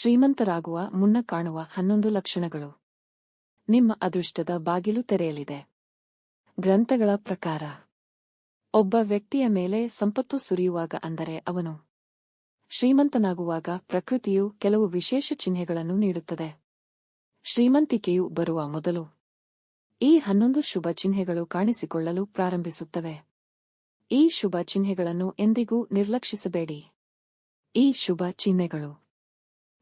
ಶ್ರೀಮಂತರಾಗುವ ಮುನ್ನ ಕಾಣುವ ಹನ್ನೊಂದು ಲಕ್ಷಣಗಳು. ನಿಮ್ಮ ಅದೃಷ್ಟದ ಬಾಗಿಲು ತೆರೆಯಲಿದೆ. ಗ್ರಂಥಗಳ ಪ್ರಕಾರ. ಒಬ್ಬ ವ್ಯಕ್ತಿಯ ಮೇಲೆ ಸಂಪತ್ತು ಸುರಿಯುವಾಗ ಅಂದರೆ ಅವನು. ಶ್ರೀಮಂತನಾಗುವಾಗ ಪ್ರಕೃತಿಯು ಕೆಲವು ವಿಶೇಷ ಚಿಹ್ನೆಗಳನ್ನು ನೀಡುತ್ತದೆ. ಶ್ರೀಮಂತಿಕೆಯು ಬರುವ ಮೊದಲು. ಈ ಹನ್ನೊಂದು ಶುಭ ಚಿಹ್ನೆಗಳು ಕಾಣಿಸಿಕೊಳ್ಳಲು ಪ್ರಾರಂಭಿಸುತ್ತವೆ. ಈ ಶುಭ ಚಿಹ್ನೆಗಳನ್ನು ಎಂದಿಗೂ ನಿರ್ಲಕ್ಷಿಸಬೇಡಿ. ಈ ಶುಭ ಚಿಹ್ನೆಗಳು.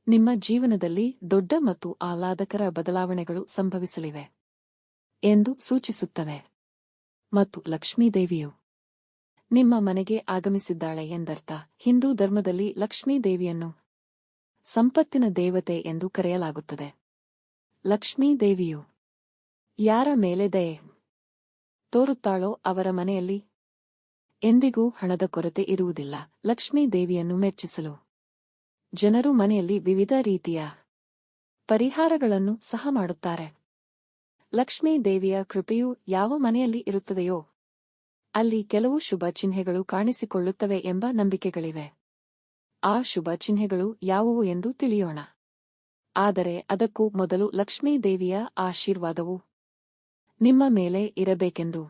ನಿಮ್ಮ ಜೀವನದಲ್ಲಿ ದೊಡ್ಡ ಮತ್ತು ಆಹ್ಲಾದಕರ ಬದಲಾವಣೆಗಳು ಸಂಭವಿಸಲಿವೆ ಎಂದು ಸೂಚಿಸುತ್ತವೆ. ಮತ್ತು ಲಕ್ಷ್ಮೀದೇವಿಯು ನಿಮ್ಮ ಮನೆಗೆ ಆಗಮಿಸಿದ್ದಾಳೆ ಎಂದರ್ಥ. ಹಿಂದೂ ಧರ್ಮದಲ್ಲಿ ಲಕ್ಷ್ಮೀದೇವಿಯನ್ನು ಸಂಪತ್ತಿನ ದೇವತೆ ಎಂದು ಕರೆಯಲಾಗುತ್ತದೆ. ಲಕ್ಷ್ಮೀದೇವಿಯು ಯಾರ ಮೇಲೆ ದಯೆ ತೋರುತ್ತಾಳೋ ಅವರ ಮನೆಯಲ್ಲಿ ಎಂದಿಗೂ ಹಣದ ಕೊರತೆ ಇರುವುದಿಲ್ಲ. ಲಕ್ಷ್ಮೀದೇವಿಯನ್ನು ಮೆಚ್ಚಿಸಲು ಜನರು ಮನೆಯಲ್ಲಿ ವಿವಿಧ ರೀತಿಯ ಪರಿಹಾರಗಳನ್ನು ಸಹ ಮಾಡುತ್ತಾರೆ. ಲಕ್ಷ್ಮೀ ದೇವಿಯ ಕೃಪೆಯು ಯಾವ ಮನೆಯಲ್ಲಿ ಇರುತ್ತದೆಯೋ, ಅಲ್ಲಿ ಕೆಲವು ಶುಭ ಚಿಹ್ನೆಗಳು ಕಾಣಿಸಿಕೊಳ್ಳುತ್ತವೆ ಎಂಬ ನಂಬಿಕೆಗಳಿವೆ. ಆ ಶುಭ ಚಿಹ್ನೆಗಳು ಯಾವುವು ಎಂದು ತಿಳಿಯೋಣ. ಆದರೆ ಅದಕ್ಕೂ ಮೊದಲು ಲಕ್ಷ್ಮೀ ದೇವಿಯ ಆಶೀರ್ವಾದವು ನಿಮ್ಮ ಮೇಲೆ ಇರಬೇಕೆಂದು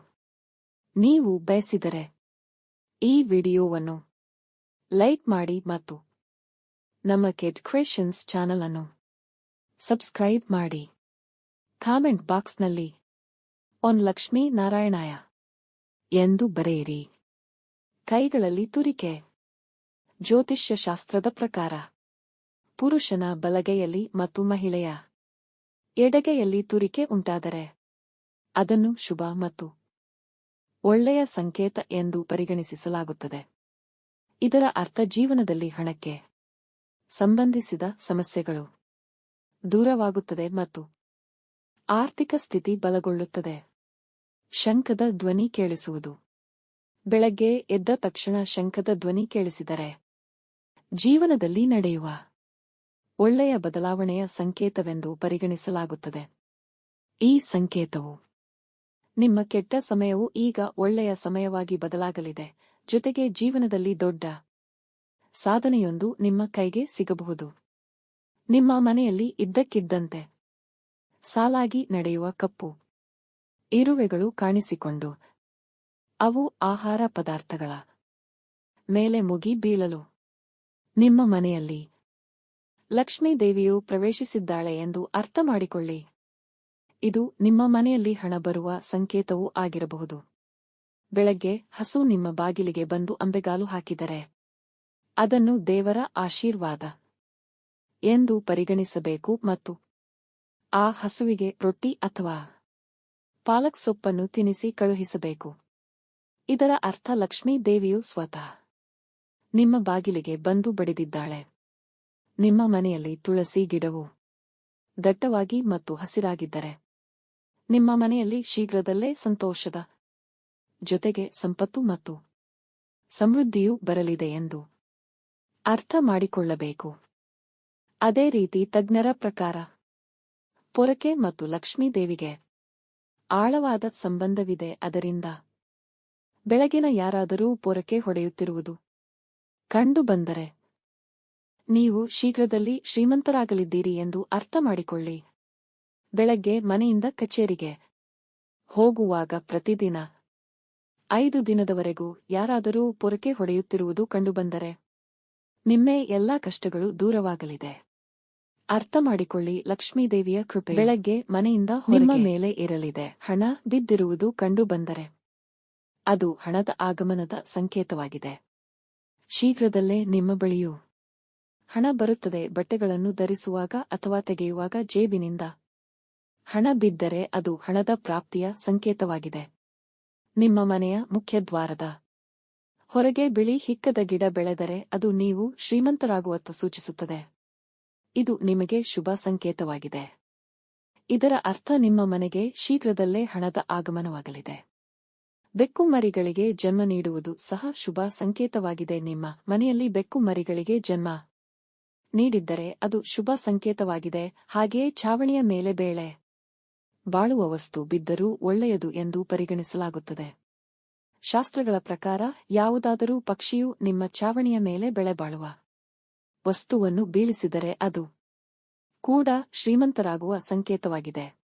ನೀವು ಬಯಸಿದರೆ ಈ ವಿಡಿಯೋವನ್ನು ಲೈಕ್ ಮಾಡಿ ಮತ್ತು ನಮ್ಮ ಕೆಡ್ ಕ್ರಿಯೇಷನ್ಸ್ ಚಾನಲ್ ಅನ್ನು ಸಬ್ಸ್ಕ್ರೈಬ್ ಮಾಡಿ. ಕಾಮೆಂಟ್ ಬಾಕ್ಸ್ನಲ್ಲಿ, ಒನ್ ಲಕ್ಷ್ಮೀ ನಾರಾಯಣಾಯ ಎಂದು ಬರೆಯಿರಿ. ಕೈಗಳಲ್ಲಿ ತುರಿಕೆ. ಜ್ಯೋತಿಷ್ಯ ಶಾಸ್ತ್ರದ ಪ್ರಕಾರ, ಪುರುಷನ ಬಲಗೈಯಲ್ಲಿ ಮತ್ತು ಮಹಿಳೆಯ ಎಡಗೈಯಲ್ಲಿ ತುರಿಕೆ ಉಂಟಾದರೆ ಅದನ್ನು ಶುಭ ಮತ್ತು ಒಳ್ಳೆಯ ಸಂಕೇತ ಎಂದು ಪರಿಗಣಿಸಲಾಗುತ್ತದೆ. ಇದರ ಅರ್ಥ ಜೀವನದಲ್ಲಿ ಹಣಕ್ಕೆ ಸಂಬಂಧಿಸಿದ ಸಮಸ್ಯೆಗಳು. ದೂರವಾಗುತ್ತದೆ ಮತ್ತು ಆರ್ಥಿಕ ಸ್ಥಿತಿ ಬಲಗೊಳ್ಳುತ್ತದೆ. ಶಂಖದ ಧ್ವನಿ ಕೇಳಿಸುವುದು. ಬೆಳಗ್ಗೆ ಎದ್ದ ತಕ್ಷಣ ಶಂಖದ ಧ್ವನಿ ಕೇಳಿಸಿದರೆ ಜೀವನದಲ್ಲಿ ನಡೆಯುವ ಒಳ್ಳೆಯ ಬದಲಾವಣೆಯ ಸಂಕೇತವೆಂದು ಪರಿಗಣಿಸಲಾಗುತ್ತದೆ. ಈ ಸಂಕೇತವು ನಿಮ್ಮ ಕೆಟ್ಟ ಸಮಯವು ಈಗ ಒಳ್ಳೆಯ ಸಮಯವಾಗಿ ಬದಲಾಗಲಿದೆ, ಜೊತೆಗೆ ಜೀವನದಲ್ಲಿ ದೊಡ್ಡ ಸಾಧನೆಯೊಂದು ನಿಮ್ಮ ಕೈಗೆ ಸಿಗಬಹುದು. ನಿಮ್ಮ ಮನೆಯಲ್ಲಿ ಇದ್ದಕ್ಕಿದ್ದಂತೆ. ಸಾಲಾಗಿ ನಡೆಯುವ ಕಪ್ಪು. ಇರುವೆಗಳು ಕಾಣಿಸಿಕೊಂಡು. ಅವು ಆಹಾರ ಪದಾರ್ಥಗಳ. ಮೇಲೆ ಮುಗಿ ಬೀಳಲು. ನಿಮ್ಮ ಮನೆಯಲ್ಲಿ. ಲಕ್ಷ್ಮೀದೇವಿಯು ಪ್ರವೇಶಿಸಿದ್ದಾಳೆ ಎಂದು ಅರ್ಥ ಮಾಡಿಕೊಳ್ಳಿ. ಇದು ನಿಮ್ಮ ಮನೆಯಲ್ಲಿ ಹಣ ಬರುವ ಸಂಕೇತವೂ ಆಗಿರಬಹುದು. ಬೆಳಗ್ಗೆ ಹಸು ನಿಮ್ಮ ಬಾಗಿಲಿಗೆ ಬಂದು ಅಂಬೆಗಾಲು ಹಾಕಿದರೆ. ಅದನ್ನು ದೇವರ ಆಶೀರ್ವಾದ ಎಂದು ಪರಿಗಣಿಸಬೇಕು ಮತ್ತು ಆ ಹಸುವಿಗೆ ರೊಟ್ಟಿ ಅಥವಾ ಪಾಲಕ್ ಸೊಪ್ಪನ್ನು ತಿನಿಸಿ ಕಳುಹಿಸಬೇಕು. ಇದರ ಅರ್ಥ ಲಕ್ಷ್ಮೀ ದೇವಿಯು ಸ್ವತಃ ನಿಮ್ಮ ಬಾಗಿಲಿಗೆ ಬಂದು ಬಡಿದಿದ್ದಾಳೆ. ನಿಮ್ಮ ಮನೆಯಲ್ಲಿ ತುಳಸಿ ಗಿಡವು ದಟ್ಟವಾಗಿ ಮತ್ತು ಹಸಿರಾಗಿದ್ದರೆ ನಿಮ್ಮ ಮನೆಯಲ್ಲಿ ಶೀಘ್ರದಲ್ಲೇ ಸಂತೋಷದ ಜೊತೆಗೆ ಸಂಪತ್ತು ಮತ್ತು ಸಮೃದ್ಧಿಯೂ ಬರಲಿದೆ ಎಂದು ಅರ್ಥ ಮಾಡಿಕೊಳ್ಳಬೇಕು ಅದೇ ರೀತಿ ತಜ್ಞರ ಪ್ರಕಾರ, ಪೊರಕೆ ಮತ್ತು ಲಕ್ಷ್ಮೀದೇವಿಗೆ ಆಳವಾದ ಸಂಬಂಧವಿದೆ. ಅದರಿಂದ ಬೆಳಗಿನ ಯಾರಾದರೂ ಪೊರಕೆ ಹೊಡೆಯುತ್ತಿರುವುದು ಕಂಡು ಬಂದರೆ ನೀವು ಶೀಘ್ರದಲ್ಲಿ ಶ್ರೀಮಂತರಾಗಲಿದ್ದೀರಿ ಎಂದು ಅರ್ಥ ಮಾಡಿಕೊಳ್ಳಿ ಬೆಳಗ್ಗೆ ಮನೆಯಿಂದ ಕಚೇರಿಗೆ ಹೋಗುವಾಗ ಪ್ರತಿದಿನ ಐದು ದಿನದವರೆಗೂ ಯಾರಾದರೂ ಪೊರಕೆ ಹೊಡೆಯುತ್ತಿರುವುದು ಕಂಡುಬಂದರೆ ನಿಮ್ಮೆ ಎಲ್ಲಾ ಕಷ್ಟಗಳು ದೂರವಾಗಲಿದೆ. ಅರ್ಥ ಮಾಡಿಕೊಳ್ಳಿ ಲಕ್ಷ್ಮೀದೇವಿಯ ಕೃಪೆ. ಬೆಳಗ್ಗೆ ಮನೆಯಿಂದ ನಿಮ್ಮ ಮೇಲೆ ಇರಲಿದೆ. ಹಣ ಬಿದ್ದಿರುವುದು ಕಂಡು ಬಂದರೆ ಅದು ಹಣದ ಆಗಮನದ ಸಂಕೇತವಾಗಿದೆ. ಶೀಘ್ರದಲ್ಲೇ ನಿಮ್ಮ ಬಳಿಯೂ ಹಣ ಬರುತ್ತದೆ. ಬಟ್ಟೆಗಳನ್ನು ಧರಿಸುವಾಗ ಅಥವಾ ತೆಗೆಯುವಾಗ ಜೇಬಿನಿಂದ ಹಣ ಬಿದ್ದರೆ ಅದು ಹಣದ ಪ್ರಾಪ್ತಿಯ ಸಂಕೇತವಾಗಿದೆ. ನಿಮ್ಮ ಮನೆಯ ಮುಖ್ಯದ್ವಾರದ ಹೊರಗೆ ಬಿಳಿ ಹಿಕ್ಕದ ಗಿಡ ಬೆಳೆದರೆ ಅದು ನೀವು ಶ್ರೀಮಂತರಾಗುವತ್ತ ಸೂಚಿಸುತ್ತದೆ. ಇದು ನಿಮಗೆ ಶುಭ ಸಂಕೇತವಾಗಿದೆ. ಇದರ ಅರ್ಥ ನಿಮ್ಮ ಮನೆಗೆ ಶೀಘ್ರದಲ್ಲೇ ಹಣದ ಆಗಮನವಾಗಲಿದೆ. ಬೆಕ್ಕು ಮರಿಗಳಿಗೆ ಜನ್ಮ ನೀಡುವುದು ಸಹ ಶುಭ ಸಂಕೇತವಾಗಿದೆ. ನಿಮ್ಮ ಮನೆಯಲ್ಲಿ ಬೆಕ್ಕು ಮರಿಗಳಿಗೆ ಜನ್ಮ ನೀಡಿದ್ದರೆ ಅದು ಶುಭ ಸಂಕೇತವಾಗಿದೆ. ಹಾಗೆಯೇ ಛಾವಣಿಯ ಮೇಲೆ ಬೇಳೆ ಬಾಳುವ ವಸ್ತು ಬಿದ್ದರೂ ಒಳ್ಳೆಯದು ಎಂದು ಪರಿಗಣಿಸಲಾಗುತ್ತದೆ. ಶಾಸ್ತ್ರಗಳ ಪ್ರಕಾರ ಯಾವುದಾದರೂ ಪಕ್ಷಿಯು ನಿಮ್ಮ ಚಾವಣಿಯ ಮೇಲೆ ಬೆಳೆಬಾಳುವ ವಸ್ತುವನ್ನು ಬೀಳಿಸಿದರೆ ಅದು ಕೂಡ ಶ್ರೀಮಂತರಾಗುವ ಸಂಕೇತವಾಗಿದೆ.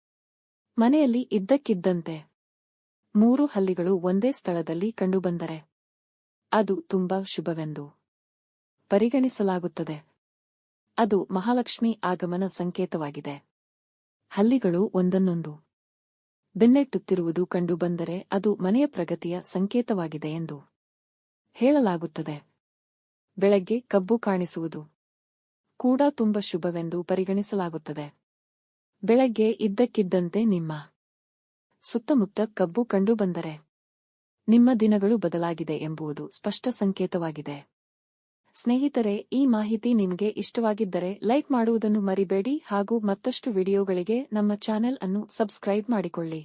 ಮನೆಯಲ್ಲಿ ಇದ್ದಕ್ಕಿದ್ದಂತೆ ಮೂರು ಹಲ್ಲಿಗಳು ಒಂದೇ ಸ್ಥಳದಲ್ಲಿ ಕಂಡುಬಂದರೆ ಅದು ತುಂಬಾ ಶುಭವೆಂದು ಪರಿಗಣಿಸಲಾಗುತ್ತದೆ. ಅದು ಮಹಾಲಕ್ಷ್ಮಿ ಆಗಮನ ಸಂಕೇತವಾಗಿದೆ. ಹಲ್ಲಿಗಳು ಒಂದನ್ನೊಂದು. ಬೆನ್ನಟ್ಟುತ್ತಿರುವುದು ಕಂಡುಬಂದರೆ ಅದು ಮನೆಯ ಪ್ರಗತಿಯ ಸಂಕೇತವಾಗಿದೆ ಎಂದು ಹೇಳಲಾಗುತ್ತದೆ. ಬೆಳಗ್ಗೆ ಕಬ್ಬು ಕಾಣಿಸುವುದು ಕೂಡ ತುಂಬ ಶುಭವೆಂದು ಪರಿಗಣಿಸಲಾಗುತ್ತದೆ. ಬೆಳಗ್ಗೆ ಇದ್ದಕ್ಕಿದ್ದಂತೆ ನಿಮ್ಮ ಸುತ್ತಮುತ್ತ ಕಬ್ಬು ಕಂಡುಬಂದರೆ ನಿಮ್ಮ ದಿನಗಳು ಬದಲಾಗಿದೆ ಎಂಬುದು ಸ್ಪಷ್ಟ ಸಂಕೇತವಾಗಿದೆ. ಸ್ನೇಹಿತರೆ, ಈ ಮಾಹಿತಿ ನಿಮಗೆ ಇಷ್ಟವಾಗಿದ್ದರೆ ಲೈಕ್ ಮಾಡುವುದನ್ನು ಮರಿಬೇಡಿ ಹಾಗೂ ಮತ್ತಷ್ಟು ವಿಡಿಯೋಗಳಿಗೆ ನಮ್ಮ ಚಾನೆಲ್ ಅನ್ನು ಸಬ್ಸ್ಕ್ರೈಬ್ ಮಾಡಿಕೊಳ್ಳಿ.